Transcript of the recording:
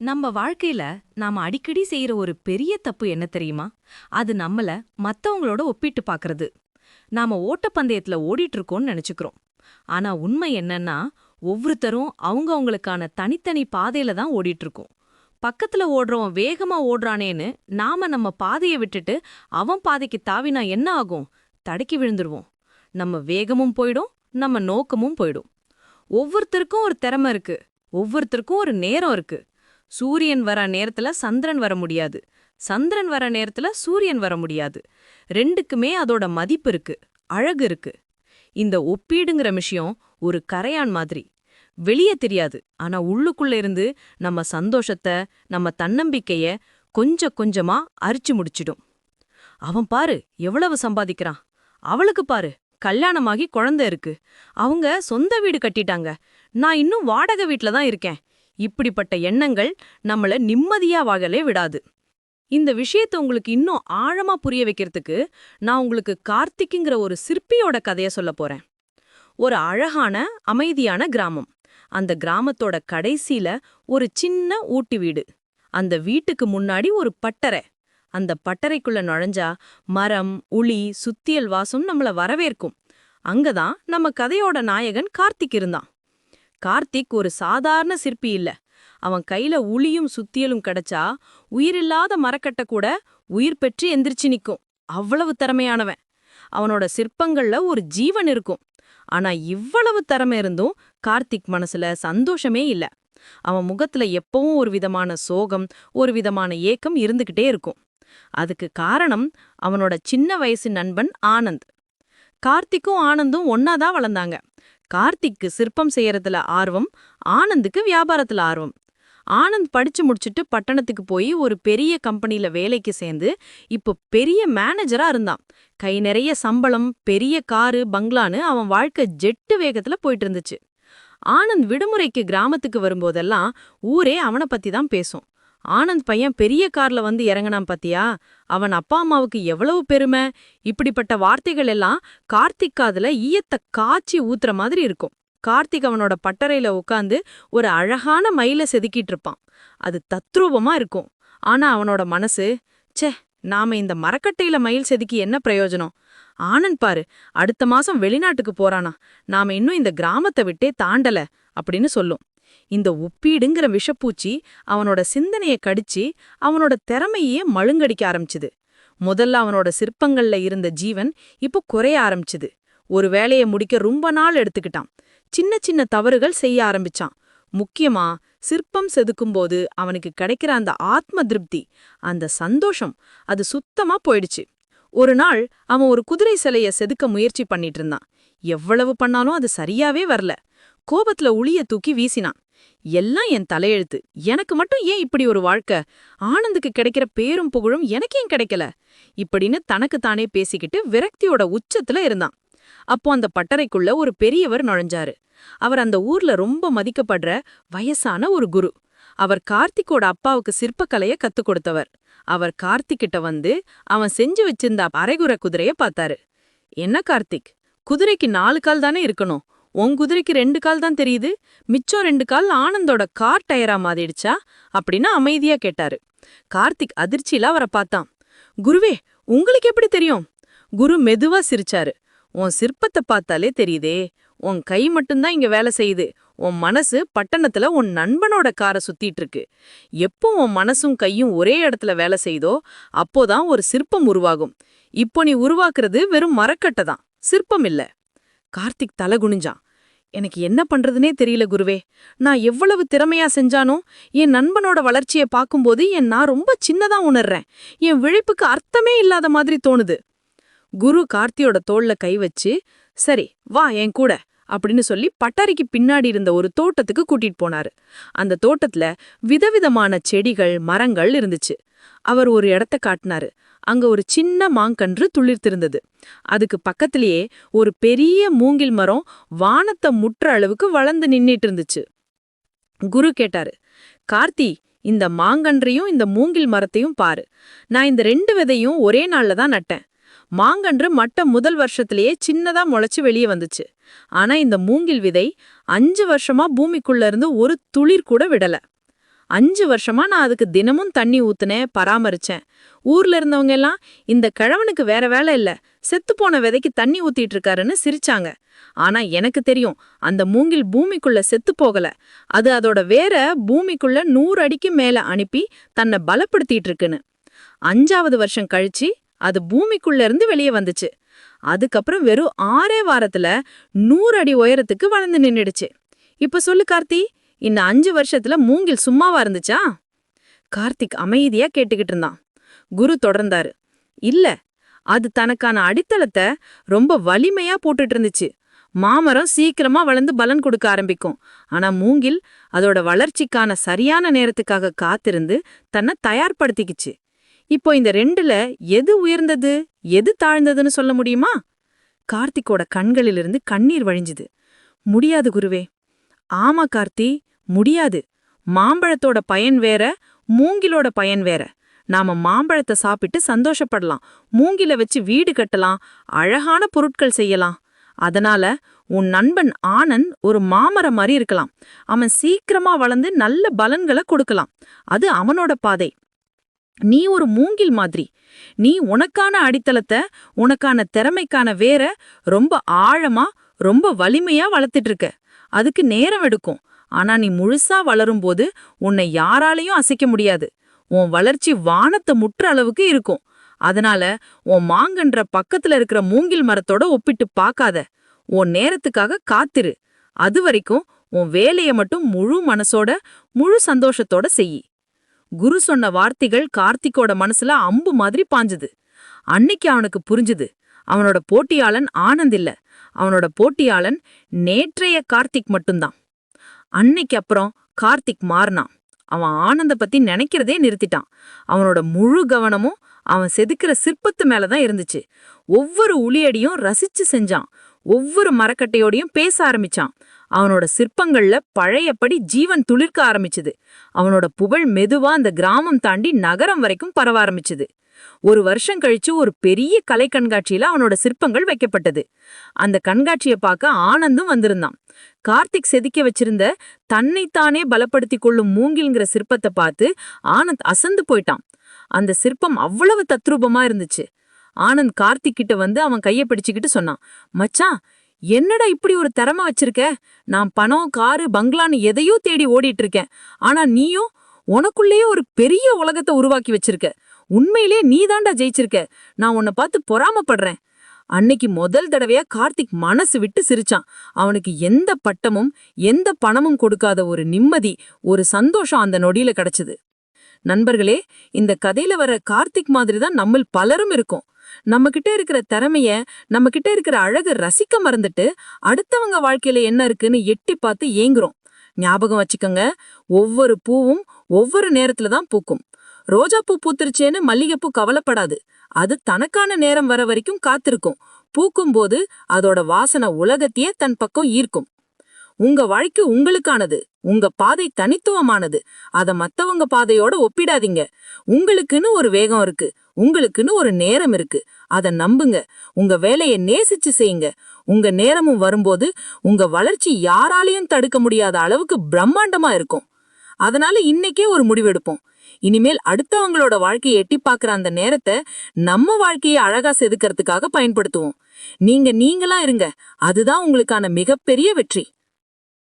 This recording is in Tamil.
நம்ம வாழ்க்கையில நாம அடிக்கடி செய்யற ஒரு பெரிய தப்பு என்ன தெரியுமா? அது நம்மள மத்தவங்களோட ஒப்பிட்டு பாக்குறது. நாம ஓட்டப்பந்தயத்துல ஓடிட்டு இருக்கோம்னு நினைச்சுக்கிறோம். ஆனா உண்மை என்னன்னா ஒவ்வொருத்தரும் அவங்கவங்களுக்கான தனித்தனி பாதையில தான் ஓடிட்டு இருக்கோம் பக்கத்துல ஓடுறவன் வேகமா ஓடுறானேன்னு நாம நம்ம பாதையை விட்டுட்டு அவன் பாதைக்கு தாவினா என்ன ஆகும்? தடுக்கி விழுந்துருவோம். நம்ம வேகமும் போயிடும் நம்ம நோக்கமும் போயிடும். ஒவ்வொருத்தருக்கும் ஒரு திறமை இருக்கு ஒவ்வொருத்தருக்கும் ஒரு நேரம் இருக்கு. சூரியன் வர நேரத்துல சந்திரன் வர முடியாது. சந்திரன் வர நேரத்துல சூரியன் வர முடியாது. ரெண்டுக்குமே அதோட மதிப்பு இருக்கு. அழகு இருக்கு. இந்த ஒப்பீடுங்கிற விஷயம் ஒரு கரையான் மாதிரி. வெளியே தெரியாது. ஆனா உள்ளுக்குள்ள இருந்து நம்ம சந்தோஷத்தை நம்ம தன்னம்பிக்கைய கொஞ்சம் கொஞ்சமா அரிச்சு முடிச்சிடும். அவன் பாரு எவ்வளவு சம்பாதிக்கிறான். அவளுக்கு பாரு கல்யாணமாகி குழந்தை இருக்கு. அவங்க சொந்த வீடு கட்டிட்டாங்க. நான் இன்னும் வாடகை வீட்ல தான் இருக்கேன். இப்படிப்பட்ட எண்ணங்கள் நம்மள நிம்மதியா வாழலே விடாது. இந்த விஷயத்தை உங்களுக்கு இன்னும் ஆழமா புரிய வைக்கிறதுக்கு நான் உங்களுக்கு கார்த்திக்குங்கிற ஒரு சிற்பியோட கதைய சொல்ல போறேன். ஒரு அழகான அமைதியான கிராமம். அந்த கிராமத்தோட கடைசியில ஒரு சின்ன ஊட்டி வீடு. அந்த வீட்டுக்கு முன்னாடி ஒரு பட்டறை. அந்த பட்டறைக்குள்ள நுழைஞ்சா மரம் உளி சுத்தியல் வாசம் நம்மள வரவேற்கும். அங்கதான் நம்ம கதையோட நாயகன் கார்த்திக் இருந்தான். கார்த்திக் ஒரு சாதாரண சிற்பி இல்ல. அவன் கையில உளியும் சுத்தியலும் கிடைச்சா உயிரில்லாத மரக்கட்டை கூட உயிர் பெற்று எந்திரிச்சு நிக்கும். அவ்வளவு திறமையானவன். அவனோட சிற்பங்கள்ல ஒரு ஜீவன் இருக்கும். ஆனா இவ்வளவு திறமை இருந்தும் கார்த்திக் மனசுல சந்தோஷமே இல்ல. அவன் முகத்துல எப்பவும் ஒரு விதமான சோகம் ஒரு விதமான ஏக்கம் இருந்துகிட்டே இருக்கும். அதுக்கு காரணம் அவனோட சின்ன வயசு நண்பன் ஆனந்த். கார்த்திக்கும் ஆனந்தும் ஒன்னாதான் வளர்ந்தாங்க. கார்த்திக்கு சிற்பம் செய்யறதுல ஆர்வம் ஆனந்துக்கு வியாபாரத்துல ஆர்வம். ஆனந்த் படிச்சு முடிச்சுட்டு பட்டணத்துக்கு போய் ஒரு பெரிய கம்பெனில வேலைக்கு சேர்ந்து இப்போ பெரிய மேனேஜரா இருந்தான். கை நிறைய சம்பளம் பெரிய காரு பங்களான்னு அவன் வாழ்க்கை ஜெட்டு வேகத்துல போயிட்டு இருந்துச்சு. ஆனந்த் விடுமுறைக்கு கிராமத்துக்கு வரும்போதெல்லாம் ஊரே அவனை பத்தி தான் பேசும். ஆனந்த் பையன் பெரிய கார்ல வந்து இறங்கினான் பாத்தியா? அவன் அப்பா அம்மாவுக்கு எவ்வளவு பெருமை? இப்படிப்பட்ட வார்த்தைகள் எல்லாம் கார்த்திக் காதுல ஈயத்த காய்ச்சி ஊத்துற மாதிரி இருக்கும். கார்த்திக் அவனோட பட்டறையில உட்காந்து ஒரு அழகான மயில செதுக்கிட்டு இருப்பான். அது தத்ரூபமா இருக்கும். ஆனா அவனோட மனசு ச்சே நாம இந்த மரக்கட்டையில மயில் செதுக்கி என்ன பிரயோஜனம்? ஆனந்த் பாரு அடுத்த மாசம் வெளிநாட்டுக்கு போறானா. நாம இன்னும் இந்த கிராமத்தை விட்டே தாண்டல அப்படின்னு சொல்லும். இந்த உப்பீடுங்கிற விஷப்பூச்சி அவனோட சிந்தனைய கடிச்சு அவனோட திறமையே மழுங்கடிக்க ஆரம்பிச்சுது. முதல்ல அவனோட சிற்பங்கள்ல இருந்த ஜீவன் இப்போ குறைய ஆரம்பிச்சுது. ஒரு வேலையை முடிக்க ரொம்ப நாள் எடுத்துக்கிட்டான். சின்ன சின்ன தவறுகள் செய்ய ஆரம்பிச்சான். முக்கியமா சிற்பம் செதுக்கும்போது அவனுக்கு கிடைக்கிற அந்த ஆத்ம திருப்தி அந்த சந்தோஷம் அது சுத்தமா போயிடுச்சு. ஒரு நாள் அவன் ஒரு குதிரை சிலைய செதுக்க முயற்சி பண்ணிட்டு இருந்தான். எவ்வளவு பண்ணாலும் அது சரியாவே வரல. கோபத்துல உளிய தூக்கி வீசினான். எல்லாம் என் தலையெழுத்து. எனக்கு மட்டும் ஏன் இப்படி ஒரு வாழ்க்கை? ஆனந்துக்கு கிடைக்கிற பேரும் புகழும் எனக்கு ஏன் கிடைக்கல? இப்படின்னு தனக்கு தானே பேசிக்கிட்டு விரக்தியோட உச்சத்துல இருந்தான். அப்போ அந்த பட்டறைக்குள்ள ஒரு பெரியவர் நுழைஞ்சாரு. அவர் அந்த ஊர்ல ரொம்ப மதிக்கப்படுற வயசான ஒரு குரு. அவர் கார்த்திக்கோட அப்பாவுக்கு சிற்பக்கலைய கத்துக் கொடுத்தவர். அவர் கார்த்திக்கிட்ட வந்து அவன் செஞ்சு வச்சிருந்த அரைகுற குதிரைய பார்த்தாரு. என்ன கார்த்திக்? குதிரைக்கு நாலு கால் தானே இருக்கணும். உன் குதிரைக்கு ரெண்டு கால் தான் தெரியுது. மிச்சம் ரெண்டு கால் ஆனந்தோட கார் டயரா மாதிடுச்சா அப்படின்னு அமைதியா கேட்டாரு. கார்த்திக் அதிர்ச்சியில அவரை பார்த்தான். குருவே உங்களுக்கு எப்படி தெரியும்? குரு மெதுவா சிரிச்சாரு. உன் சிற்பத்தை பார்த்தாலே தெரியுதே. உன் கை மட்டும்தான் இங்க வேலை செய்யுது. உன் மனசு பட்டணத்துல உன் நண்பனோட காரை சுத்திட்டு இருக்கு. எப்போ உன் மனசும் கையும் ஒரே இடத்துல வேலை செய்தோ அப்போதான் ஒரு சிற்பம் உருவாகும். இப்போ நீ உருவாக்குறது வெறும் மரக்கட்டை தான். சிற்பம் இல்லை. கார்த்திக் தலை குனிஞ்சான். எனக்கு என்ன பண்றதுனே தெரியல குருவே. நான் எவ்வளவு திறமையா செஞ்சானோ என் நண்பனோட வளர்ச்சியை பார்க்கும்போது என் நான் ரொம்ப சின்னதா உணர்றேன். என் விழிப்புக்கு அர்த்தமே இல்லாத மாதிரி தோணுது. குரு கார்த்தியோட தோள்ல கை வச்சு சரி வா என் கூட அப்படின்னு சொல்லி பட்டாரிக்கு பின்னாடி இருந்த ஒரு தோட்டத்துக்கு கூட்டிட்டு போனாரு. அந்த தோட்டத்துல விதவிதமான செடிகள் மரங்கள் இருந்துச்சு. அவர் ஒரு இடத்த காட்டினாரு. அங்க ஒரு சின்ன மாங்கன்று துளிர்த்திருந்தது. அதுக்கு பக்கத்திலேயே ஒரு பெரிய மூங்கில் மரம் வானத்தை முற்ற அளவுக்கு வளர்ந்து நின்னுட்டு இருந்துச்சு குரு கேட்டாரு கார்த்தி இந்த மாங்கன்றையும் இந்த மூங்கில் மரத்தையும் பாரு. நான் இந்த ரெண்டு விதையும் ஒரே நாள்ல தான் நட்டேன். மாங்கன்று மட்ட முதல் வருஷத்திலேயே சின்னதா முளைச்சு வெளியே வந்துச்சு. ஆனா இந்த மூங்கில் விதை அஞ்சு வருஷமா பூமிக்குள்ள இருந்து ஒரு துளிர் கூட விடல. அஞ்சு வருஷமா நான் அதுக்கு தினமும் தண்ணி ஊத்துனேன் பராமரிச்சேன். ஊர்ல இருந்தவங்க எல்லாம் இந்த கிழவனுக்கு வேற வேலை இல்ல செத்து போன விதைக்கு தண்ணி ஊத்திட்டு இருக்காருன்னு சிரிச்சாங்க. ஆனா எனக்கு தெரியும் அந்த மூங்கில் பூமிக்குள்ள செத்து போகல. அது அதோட வேற பூமிக்குள்ள நூறு அடிக்கு மேல அனுப்பி தன்னை பலப்படுத்திட்டு இருக்குன்னு. அஞ்சாவது வருஷம் கழிச்சு அது பூமிக்குள்ள இருந்து வெளியே வந்துச்சு. அதுக்கப்புறம் வெறும் ஆறே வாரத்துல நூறு அடி உயரத்துக்கு வளர்ந்து நின்னுடுச்சு. இப்ப சொல்லு கார்த்தி இந்த அஞ்சு வருஷத்துல மூங்கில் சும்மாவா இருந்துச்சா? கார்த்திக் அமைதியா கேட்டுக்கிட்டு இருந்தான். குரு தொடர்ந்தாரு. இல்ல அது தனக்கான அடித்தளத்தை ரொம்ப வலிமையா போட்டுட்டு இருந்துச்சு. மாமரம் சீக்கிரமா வளர்ந்து பலன் கொடுக்க ஆரம்பிக்கும். ஆனா மூங்கில் அதோட வளர்ச்சிக்கான சரியான நேரத்துக்காக காத்திருந்து தன்னை தயார்படுத்திக்கிச்சு. இப்போ இந்த ரெண்டுல எது உயர்ந்தது எது தாழ்ந்ததுன்னு சொல்ல முடியுமா? கார்த்திக்கோட கண்களிலிருந்து கண்ணீர் வழிஞ்சுது. முடியாது குருவே. ஆமா கார்த்தி முடியாது. மாம்பழத்தோட பயன் வேற மூங்கிலோட பயன் வேற. நாம மாம்பழத்தை சாப்பிட்டு சந்தோஷப்படலாம். மூங்கில வச்சு வீடு கட்டலாம். அழகான பொருட்கள் செய்யலாம். அதனால உன் நண்பன் ஆனந்த் ஒரு மாமரம் மாதிரி இருக்கலாம். அவன் சீக்கிரமா வளர்ந்து நல்ல பலன்களை கொடுக்கலாம். அது அவனோட பாதை. நீ ஒரு மூங்கில் மாதிரி. நீ உனக்கான அடித்தளத்தை உனக்கான திறமைக்கான வேற ரொம்ப ஆழமா ரொம்ப வலிமையா வளர்த்துட்டு இருக்க. அதுக்கு நேரம் எடுக்கும். ஆனா நீ முழுசா வளரும்போது உன்னை யாராலையும் அசைக்க முடியாது. உன் வளர்ச்சி வானத்தை முற்ற அளவுக்கு இருக்கும். அதனால உன் மாங்கன்ற பக்கத்துல இருக்கிற மூங்கில் மரத்தோட ஒப்பிட்டு பார்க்காத. உன் நேரத்துக்காக காத்திரு. அது வரைக்கும் உன் வேலைய மட்டும் முழு மனசோட முழு சந்தோஷத்தோட செய். குரு சொன்ன வார்த்தைகள் கார்த்திக்கோட மனசுல அம்பு மாதிரி பாஞ்சுது. அன்னைக்கு அவனுக்கு புரிஞ்சுது. அவனோட போட்டியாளன் ஆனந்த் இல்ல. அவனோட போட்டியாளன் நேற்றைய கார்த்திக் மட்டும்தான். அன்னைக்கு அப்புறம் கார்த்திக் மாறினான். அவன் ஆனந்த பத்தி நினைக்கிறதே நிறுத்திட்டான். அவனோட முழு கவனமும் அவன் செதுக்கிற சிற்பத்து மேலதான் இருந்துச்சு. ஒவ்வொரு உளியடியும் ரசிச்சு செஞ்சான். ஒவ்வொரு மரக்கட்டையோடையும் பேச ஆரம்பிச்சான். அவனோட சிற்பங்கள்ல பழையபடி ஜீவன் துளிர்க்க ஆரம்பிச்சுது. அவனோட புகழ் மெதுவா அந்த கிராமம் தாண்டி நகரம் வரைக்கும் பரவ ஆரம்பிச்சுது. ஒரு வருஷம் கழிச்சு ஒரு பெரிய கலை கண்காட்சியில அவனோட சிற்பங்கள் வைக்கப்பட்டது. அந்த கண்காட்சியை பார்க்க ஆனந்தும் வந்திருந்தான். கார்த்திக் செதுக்க வச்சிருந்த தன்னைத்தானே பலப்படுத்தி கொள்ளும் மூங்கில்ங்கிற சிற்பத்தை பார்த்து ஆனந்த் அசந்து போயிட்டான். அந்த சிற்பம் அவ்வளவு தத்ரூபமா இருந்துச்சு. ஆனந்த் கார்த்திக் கிட்ட வந்து அவன் கைய பிடிச்சுக்கிட்டு சொன்னான் மச்சான் என்னடா இப்படி ஒரு திறமை வச்சிருக்க? நான் பணம் காரு பங்களான்னு எதையோ தேடி ஓடிட்டு இருக்கேன். ஆனா நீயும் உனக்குள்ளேயே ஒரு பெரிய உலகத்தை உருவாக்கி வச்சிருக்க. உண்மையிலே நீதாண்டா ஜெயிச்சிருக்க. நான் உன்னை பார்த்து பொறாமப்படுறேன். அன்னைக்கு முதல் தடவையா கார்த்திக் மனசு விட்டு சிரிச்சான். அவனுக்கு எந்த பட்டமும் எந்த பணமும் கொடுக்காத ஒரு நிம்மதி ஒரு சந்தோஷம் அந்த நொடியில கிடைச்சது. நண்பர்களே இந்த கதையில வர கார்த்திக் மாதிரி தான் நம்மில் பலரும் இருக்கும். நம்ம கிட்ட இருக்கிற திறமைய நம்ம கிட்ட இருக்கிற அழகு ரசிக்க மறந்துட்டு அடுத்தவங்க வாழ்க்கையில என்ன இருக்குன்னு எட்டி பார்த்து ஏங்குறோம். ஞாபகம் வச்சுக்கோங்க ஒவ்வொரு பூவும் ஒவ்வொரு நேரத்துல தான் பூக்கும். ரோஜாப்பூ பூத்துருச்சேன்னு மல்லிகைப்பூ கவலைப்படாது. அது தனக்கான நேரம் வர வரைக்கும் காத்திருக்கும். பூக்கும்போது அதோட வாசனை உலகத்தையே தன் பக்கம் ஈர்க்கும். உங்க வாழ்க்கை உங்களுக்கானது. உங்க பாதை தனித்துவமானது. அத மத்தவங்க பாதையோட ஒப்பிடாதீங்க. உங்களுக்குன்னு ஒரு வேகம் இருக்கு. உங்களுக்குன்னு ஒரு நேரம் இருக்கு. அத நம்புங்க. உங்க வேலையை நேசிச்சு செய்யுங்க. உங்க நேரமும் வரும்போது உங்க வளர்ச்சி யாராலையும் தடுக்க முடியாத அளவுக்கு பிரம்மாண்டமா இருக்கும். அதனால இன்னைக்கே ஒரு முடிவெடுப்போம். இனிமேல் அடுத்தவங்களோட வாழ்க்கையை எட்டி பார்க்குற அந்த நேரத்தை நம்ம வாழ்க்கையை அழகா செதுக்கிறதுக்காக பயன்படுத்துவோம். நீங்க நீங்களா இருங்க. அதுதான் உங்களுக்கான மிகப்பெரிய வெற்றி.